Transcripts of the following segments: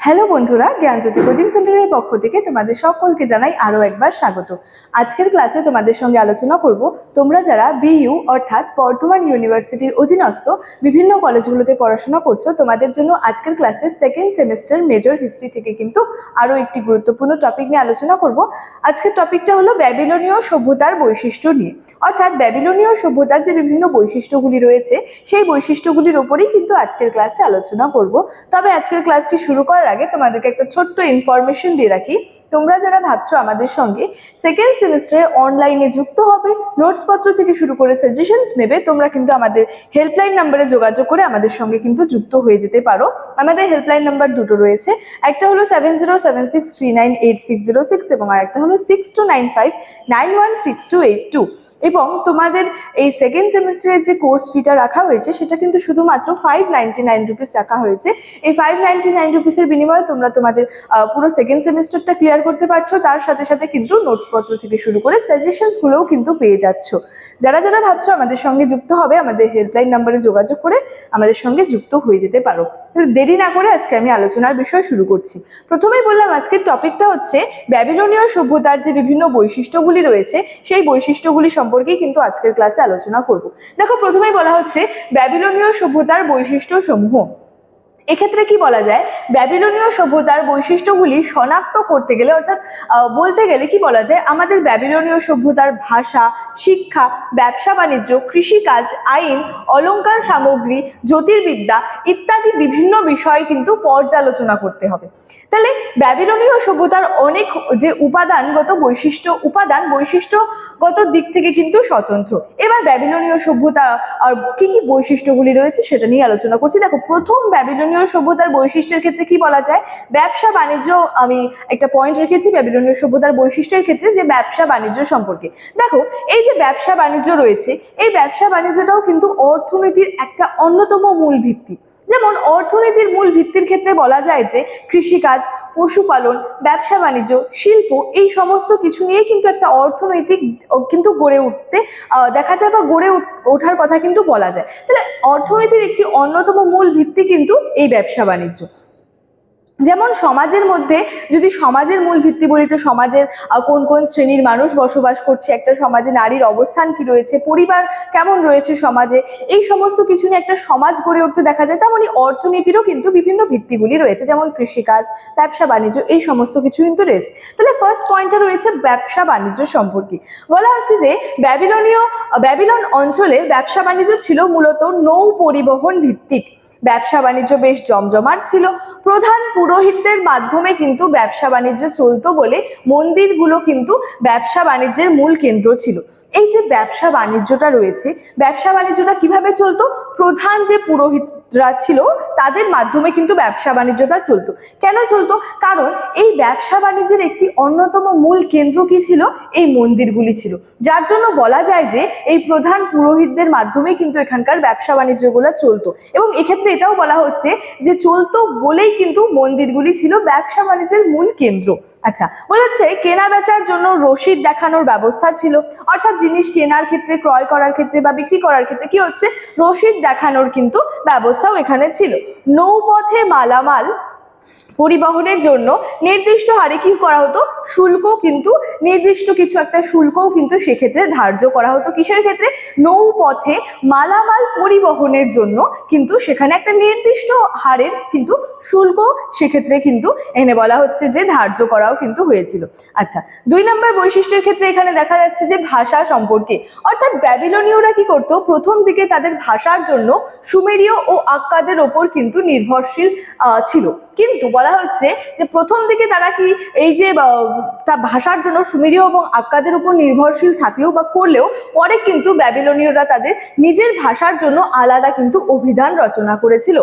Hello বন্ধুরা জ্ঞানজ্যোতি coaching সেন্টারের পক্ষ থেকে তোমাদের সকলকে জানাই আরও একবার স্বাগত। আজকের ক্লাসে তোমাদের সঙ্গে আলোচনা করব, তোমরা যারা বিইউ অর্থাৎ বর্ধমান ইউনিভার্সিটির অধীনস্থ বিভিন্ন কলেজগুলোতে পড়াশোনা করছ, তোমাদের জন্য আজকের ক্লাসে সেকেন্ড সেমিস্টার মেজর হিস্ট্রি থেকে কিন্তু আরও একটি গুরুত্বপূর্ণ টপিক নিয়ে আলোচনা করব। আজকের টপিকটা হলো ব্যাবিলনীয় সভ্যতার বৈশিষ্ট্য নিয়ে। অর্থাৎ ব্যাবিলনীয় সভ্যতার যে বিভিন্ন বৈশিষ্ট্যগুলি রয়েছে, সেই বৈশিষ্ট্যগুলির ওপরেই কিন্তু আজকের ক্লাসে আলোচনা করব। তবে আজকের ক্লাসটি শুরু করার আগে তোমাদেরকে একটা ছোট্ট ইনফরমেশন দিয়ে রাখি। তোমরা যারা ভাবছ আমাদের সঙ্গে সেকেন্ড সেমিস্টারে অনলাইনে যুক্ত হবে নোটসপত্র থেকে শুরু করে সাজেশনস নেবে, তোমরা কিন্তু আমাদের হেল্পলাইন নাম্বারে যোগাযোগ করে আমাদের সঙ্গে কিন্তু যুক্ত হয়ে যেতে পারো। আমাদের হেল্পলাইন নাম্বার দুটো রয়েছে, একটা হলো সেভেন জিরো সেভেন সিক্স এবং আর একটা হলো সিক্স এবং তোমাদের এই সেকেন্ড সেমিস্টারের যে কোর্স ফিটা রাখা হয়েছে, সেটা কিন্তু শুধুমাত্র ফাইভ নাইনটি নাইন রাখা হয়েছে। এই ফাইভ নাইনটি নাইন রুপিসের বিনিময়ে তোমরা তোমাদের পুরো সেকেন্ড সেমিস্টারটা ক্লিয়ার করতে পারছ। তার সাথে সাথে কিন্তু নোটসপত্র থেকে শুরু করে সাজেশনসগুলোও কিন্তু পেয়ে যাচ্ছ। যারা যারা ভাবছ আমাদের সঙ্গে যুক্ত হবে, আমাদের হেল্পলাইন নাম্বারে যোগাযোগ করে আমাদের সঙ্গে যুক্ত হয়ে যেতে পারো। দেরি না করে আজকে আমি আলোচনার বিষয় শুরু করছি। প্রথমেই বললাম, আজকের টপিকটা হচ্ছে ব্যাবিলনীয় সভ্যতার যে বিভিন্ন বৈশিষ্ট্যগুলি রয়েছে, সেই বৈশিষ্ট্যগুলি সম্পর্কেই কিন্তু আজকের ক্লাসে আলোচনা করব। দেখো, প্রথমেই বলা হচ্ছে ব্যাবিলনীয় সভ্যতার বৈশিষ্ট্য সমূহ এক্ষেত্রে কি বলা যায়? ব্যাবিলনীয় সভ্যতার বৈশিষ্ট্যগুলি শনাক্ত করতে গেলে, অর্থাৎ বলতে গেলে কি বলা যায়? আমাদের ব্যাবিলনীয় সভ্যতার ভাষা, শিক্ষা, ব্যবসা, বাণিজ্য, কৃষিকাজ, আইন অলঙ্কার সামগ্রী, জ্যোতির্বিদ্যা ইত্যাদি বিভিন্ন বিষয় কিন্তু পর্যালোচনা করতে হবে। তাহলে ব্যাবিলনীয় সভ্যতার অনেক যে উপাদানগত বৈশিষ্ট্য, উপাদান বৈশিষ্ট্যগত দিক থেকে কিন্তু স্বতন্ত্র। এবার ব্যাবিলনীয় সভ্যতা, আর কি কি বৈশিষ্ট্যগুলি রয়েছে সেটা নিয়ে আলোচনা করছি। দেখো, প্রথম ব্যাবিলনীয় সভ্যতার বৈশিষ্ট্যের ক্ষেত্রে কি বলা যায়? ব্যবসা, বাণিজ্য, আমি একটা পয়েন্ট রেখেছি ব্যাবিলনীয় সভ্যতার বৈশিষ্ট্যের ক্ষেত্রে যে ব্যবসা, বাণিজ্য সম্পর্কে। দেখো, এই যে ব্যবসা, বাণিজ্য রয়েছে, এই ব্যবসা, বাণিজ্যটাও কিন্তু অর্থনীতির একটা অন্যতম মূল ভিত্তি। যেমন অর্থনীতির মূল ভিত্তির ক্ষেত্রে বলা যায় যে কৃষিকাজ, পশুপালন, ব্যবসা, বাণিজ্য, শিল্প, এই সমস্ত কিছু নিয়ে কিন্তু একটা অর্থনৈতিক কিন্তু গড়ে উঠতে দেখা যায় বা গড়ে ওঠার কথা কিন্তু বলা যায়। তাহলে অর্থনীতির একটি অন্যতম মূল ভিত্তি কিন্তু এই ব্যবসা বাণিজ্য। যেমন সমাজের মধ্যে যদি সমাজের মূল ভিত্তি বলি, তো সমাজের কোন কোন শ্রেণির মানুষ বসবাস করছে, একটা সমাজে নারীর অবস্থান কি রয়েছে, পরিবার কেমন রয়েছে সমাজে, এই সমস্ত কিছু নিয়ে একটা সমাজ গড়ে উঠতে দেখা যায়। তেমনই অর্থনীতিরও কিন্তু বিভিন্ন ভিত্তিগুলি রয়েছে, যেমন কৃষিকাজ, ব্যবসা বাণিজ্য, এই সমস্ত কিছু কিন্তু রয়েছে। তাহলে ফার্স্ট পয়েন্টটা রয়েছে ব্যবসা বাণিজ্য সম্পর্কে। বলা হচ্ছে যে ব্যাবিলনীয়, ব্যাবিলন অঞ্চলে ব্যবসা বাণিজ্য ছিল মূলত নৌ পরিবহন ভিত্তিক। ব্যবসা বাণিজ্য বেশ জমজমাট ছিল। প্রধান পুরোহিতদের মাধ্যমে কিন্তু ব্যবসা বাণিজ্য চলতো বলে মন্দিরগুলো কিন্তু ব্যবসা বাণিজ্যের মূল কেন্দ্র ছিল। এই যে ব্যবসা বাণিজ্যটা রয়েছে, ব্যবসা বাণিজ্যটা কীভাবে চলতো? প্রধান যে পুরোহিতরা ছিল, তাদের মাধ্যমে কিন্তু ব্যবসা বাণিজ্যটা চলতো। কেন চলতো? কারণ এই ব্যবসা বাণিজ্যের একটি অন্যতম মূল কেন্দ্র কি ছিল? এই মন্দিরগুলি ছিল। যার জন্য বলা যায় যে, এই প্রধান পুরোহিতদের মাধ্যমে কিন্তু এখানকার ব্যবসা বাণিজ্যগুলো চলতো। এবং এক্ষেত্রে এটাও বলা হচ্ছে যে, চলতো বলেই কিন্তু মন্দিরগুলি ছিল ব্যবসা বাণিজ্যের মূল কেন্দ্র। আচ্ছা বলা হচ্ছে কেনা বেচার জন্য রসিদ দেখানোর ব্যবস্থা ছিল। অর্থাৎ জিনিস কেনার ক্ষেত্রে, ক্রয় করার ক্ষেত্রে বা বিক্রি করার ক্ষেত্রে কি হচ্ছে? রসিদ দেখানোর কিন্তু ব্যবস্থাও এখানে ছিল। নৌপথে মালামাল পরিবহনের জন্য নির্দিষ্ট হারে কি করা হতো? শুল্ক কিন্তু, নির্দিষ্ট কিছু একটা শুল্কও কিন্তু সেক্ষেত্রে ধার্য করা হতো। কিসের ক্ষেত্রে? নৌপথে মালামাল পরিবহনের জন্য কিন্তু সেখানে একটা নির্দিষ্ট হারের কিন্তু শুল্ক, সেক্ষেত্রে কিন্তু এনে বলা হচ্ছে যে ধার্য করাও কিন্তু হয়েছিল। আচ্ছা দুই নম্বর বৈশিষ্ট্যের ক্ষেত্রে এখানে দেখা যাচ্ছে যে ভাষা সম্পর্কে, অর্থাৎ ব্যাবিলনীয়রা কি করতো? প্রথম দিকে তাদের ভাষার জন্য সুমেরীয় ও আক্কাদের ওপর কিন্তু নির্ভরশীল ছিল। কিন্তু বলা হচ্ছে যে প্রথম দিকে তারা কি এই যে তা ভাষার জন্য সুমেরীয় এবং আক্কাদের উপর নির্ভরশীল থাকলেও বা করলেও পরে কিন্তু ব্যাবিলনীয়রা তাদের নিজের ভাষার জন্য আলাদা কিন্তু অভিধান রচনা করেছিল।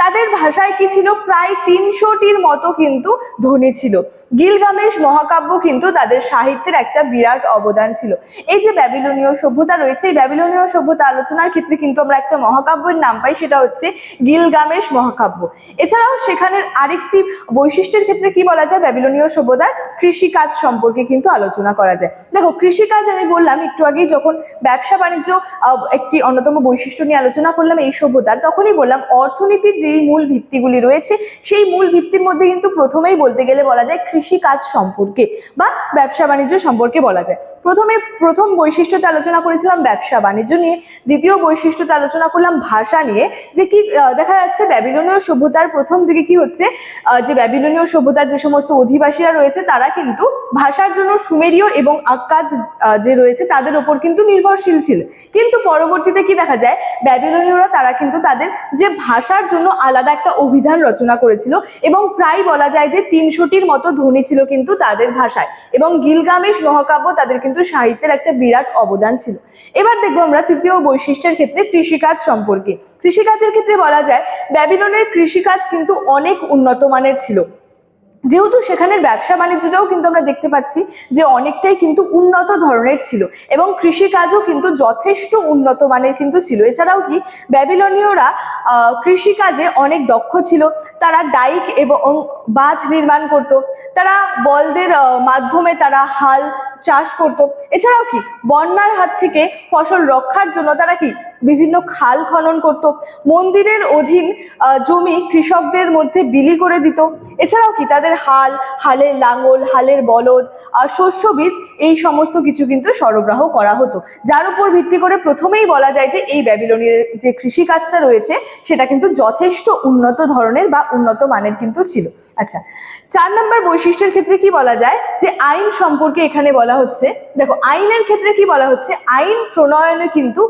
তাদের ভাষায় কি ছিল? প্রায় তিনশোটির মতো কিন্তু ধ্বনি ছিল। গিলগামেশ মহাকাব্য কিন্তু তাদের সাহিত্যের একটা বিরাট অবদান ছিল। এই যে ব্যাবিলনীয় সভ্যতা রয়েছে, এই ব্যাবিলনীয় সভ্যতা আলোচনার ক্ষেত্রে কিন্তু আমরা একটা মহাকাব্যের নাম পাই, সেটা হচ্ছে গিলগামেশ মহাকাব্য। এছাড়াও সেখানের আরেকটি বৈশিষ্ট্যের ক্ষেত্রে কি বলা যায়? ব্যাবিলনীয় সভ্যতার কৃষিকাজ সম্পর্কে কিন্তু আলোচনা করা যায়। দেখো, কৃষিকাজ আমি বললাম, একটু আগেই যখন ব্যবসা বাণিজ্য একটি অন্যতম বৈশিষ্ট্য নিয়ে আলোচনা করলাম এই সভ্যতার, তখনই বললাম অর্থনীতির যেই মূল ভিত্তিগুলি রয়েছে সেই মূল ভিত্তির মধ্যে কিন্তু প্রথমেই বলতে গেলে বলা যায় কৃষিকাজ সম্পর্কে বা ব্যবসা বাণিজ্য সম্পর্কে বলা যায়। প্রথমে প্রথম বৈশিষ্ট্যতে আলোচনা করেছিলাম ব্যবসা বাণিজ্য নিয়ে দ্বিতীয় বৈশিষ্ট্যতে আলোচনা করলাম ভাষা নিয়ে যে কি দেখা যাচ্ছে ব্যাবিলনীয় সভ্যতার প্রথম দিকে কি হচ্ছে যে ব্যাবিলনীয় সভ্যতার যে সমস্ত অধিবাসীরা রয়েছে তারা কিন্তু ভাষার জন্য সুমেরীয় এবং আক্কাদ আহ, যে রয়েছে তাদের ওপর কিন্তু নির্ভরশীল ছিল। কিন্তু পরবর্তীতে কি দেখা যায় ব্যাবিলনীয়রা তারা কিন্তু তাদের যে ভাষার জন্য আলাদা একটা অভিধান রচনা করেছিল এবং প্রায় বলা যায় যে তিনশোটির মতো ধ্বনি ছিল কিন্তু তাদের ভাষায় এবং গিলগামেশ মহাকাব্য তাদের কিন্তু সাহিত্যের একটা বিরাট অবদান ছিল। এবার দেখব আমরা তৃতীয় বৈশিষ্ট্যের ক্ষেত্রে কৃষিকাজ সম্পর্কে। কৃষিকাজের ক্ষেত্রে বলা যায় ব্যাবিলনের কৃষিকাজ কিন্তু অনেক উন্নত মানের ছিল। যেহেতু সেখানের ব্যবসা বাণিজ্যটাও কিন্তু আমরা দেখতে পাচ্ছি যে অনেকটাই কিন্তু উন্নত ধরনের ছিল এবং কৃষিকাজও কিন্তু যথেষ্ট উন্নত মানের কিন্তু ছিল। এছাড়াও কি ব্যাবিলনীয়রা কৃষিকাজে অনেক দক্ষ ছিল। তারা ডাইক এবং বাঁধ নির্মাণ করত। তারা বলদের মাধ্যমে তারা হাল চাষ করত। এছাড়াও কি বন্যার হাত থেকে ফসল রক্ষার জন্য তারা কি বিভিন্ন খাল খনন করত। মন্দিরের অধীন জমি কৃষকদের মধ্যে বিলি করে দিত। এছাড়াও কি তাদের হাল হালের লাঙল হালের বলদ আহ, শস্য বীজ এই সমস্ত কিছু কিন্তু সরবরাহ করা হতো। যার উপর ভিত্তি করে প্রথমেই বলা যায় যে এই ব্যাবিলনের যে কৃষিকাজটা রয়েছে সেটা কিন্তু যথেষ্ট উন্নত ধরনের বা উন্নত মানের কিন্তু ছিল। আচ্ছা চার নম্বর বৈশিষ্ট্যের ক্ষেত্রে কি বলা যায়? যে আইন সম্পর্কে এখানে বলা হচ্ছে দেখো আইনের ক্ষেত্রে কি বলা হচ্ছে? আইন প্রণয়নে কিন্তু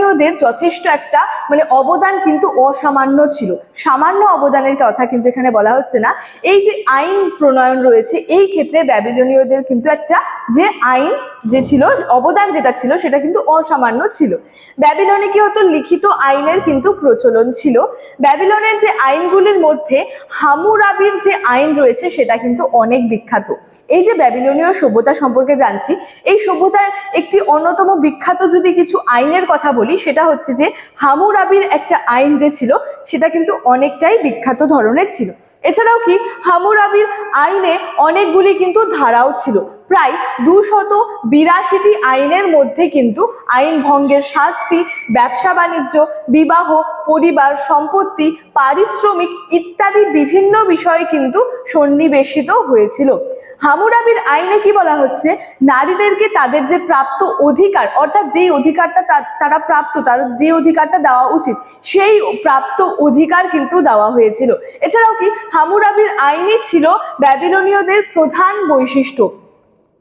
ব্যাবিলনীয়দের যথেষ্ট একটা মানে অবদান কিন্তু অসামান্য ছিল। সামান্য অবদানের কথা কিন্তু এখানে বলা হচ্ছে না। এই যে আইন প্রণয়ন রয়েছে, এই ক্ষেত্রে ব্যাবিলনীয়দের কিন্তু একটা যে আইন যে ছিল, অবদান যেটা ছিল সেটা কিন্তু অসামান্য ছিল। ব্যাবিলনে কি হতো? লিখিত আইনের কিন্তু প্রচলন ছিল। ব্যাবিলনের যে আইনগুলির মধ্যে হামুরাবির যে আইন রয়েছে সেটা কিন্তু অনেক বিখ্যাত। এই যে ব্যাবিলনীয় সভ্যতা সম্পর্কে জানছি, এই সভ্যতার একটি অন্যতম বিখ্যাত যদি কিছু আইনের কথা বলি, সেটা হচ্ছে যে হামুরাবির একটা আইন যে ছিল, সেটা কিন্তু অনেকটাই বিখ্যাত ধরনের ছিল। এছাড়াও কি, হামুরাবির আইনে অনেকগুলি কিন্তু ধারাও ছিল। প্রায় দুশত বিরাশিটি আইনের মধ্যে কিন্তু আইন ভঙ্গের শাস্তি, ব্যবসা বাণিজ্য, বিবাহ, পরিবার, সম্পত্তি, পারিশ্রমিক ইত্যাদি বিভিন্ন বিষয়ে কিন্তু সন্নিবেশিত হয়েছিল। হামুরাবির আইনে কি বলা হচ্ছে? নারীদেরকে তাদের যে প্রাপ্ত অধিকার, অর্থাৎ যেই অধিকারটা তারা প্রাপ্ত তাদের যে অধিকারটা দেওয়া উচিত, সেই প্রাপ্ত অধিকার কিন্তু দেওয়া হয়েছিল। এছাড়াও কি হামুরাবির আইনই ছিল ব্যাবিলনীয়দের প্রধান বৈশিষ্ট্য?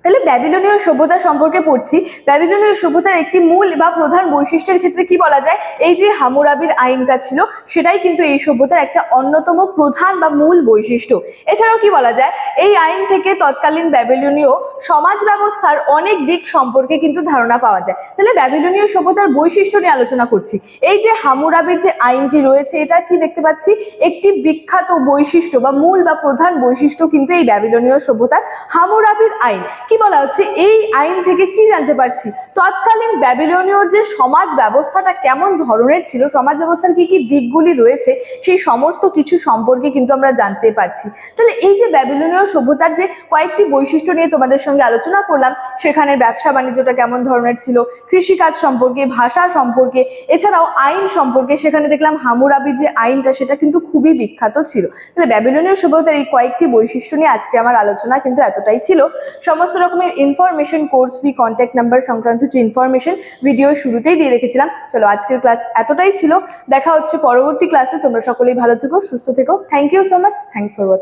তাহলে ব্যাবিলনীয় সভ্যতা সম্পর্কে পড়ছি। ব্যাবিলনীয় সভ্যতার একটি মূল বা প্রধান বৈশিষ্ট্যের ক্ষেত্রে কি বলা যায়? এই যে হামুরাবির আইনটা ছিল, সেটাই কিন্তু এই সভ্যতার একটা অন্যতম প্রধান বা মূল বৈশিষ্ট্য। এছাড়াও কি বলা যায়? এই আইন থেকে তৎকালীন ব্যাবিলনীয় সমাজ ব্যবস্থার অনেক দিক সম্পর্কে কিন্তু ধারণা পাওয়া যায়। তাহলে ব্যাবিলনীয় সভ্যতার বৈশিষ্ট্য নিয়ে আলোচনা করছি। এই যে হামুরাবির যে আইনটি রয়েছে, এটা কি দেখতে পাচ্ছি? একটি বিখ্যাত বৈশিষ্ট্য বা মূল বা প্রধান বৈশিষ্ট্য কিন্তু এই ব্যাবিলনীয় সভ্যতার হামুরাবির আইন। কি বলা হচ্ছে, এই আইন থেকে কি জানতে পারছি? তৎকালীন ব্যাবিলনীয়র যে সমাজ ব্যবস্থাটা কেমন ধরনের ছিল, সমাজ ব্যবস্থার কি কি দিকগুলি রয়েছে, সেই সমস্ত কিছু সম্পর্কে কিন্তু আমরা জানতে পারছি। তাহলে এই যে ব্যাবিলনীয় সভ্যতার যে কয়েকটি বৈশিষ্ট্য নিয়ে তোমাদের সঙ্গে আলোচনা করলাম, সেখানের ব্যবসা বাণিজ্যটা কেমন ধরনের ছিল, কৃষিকাজ সম্পর্কে, ভাষা সম্পর্কে, এছাড়াও আইন সম্পর্কে, সেখানে দেখলাম হামুরাবির যে আইনটা, সেটা কিন্তু খুবই বিখ্যাত ছিল। তাহলে ব্যাবিলনীয় সভ্যতার এই কয়েকটি বৈশিষ্ট্য নিয়ে আজকে আমার আলোচনা কিন্তু এতটাই ছিল। সমস্ত রকমের information course fee contact number সংক্রান্ত যে ইনফরমেশন ভিডিও শুরুতেই দিয়ে রেখেছিলাম। চলো আজকের ক্লাস এতটাই ছিল। দেখা হচ্ছে পরবর্তী ক্লাসে তোমরা সকলেই ভালো থেকো, সুস্থ থেকো। Thank you so much thanks for watching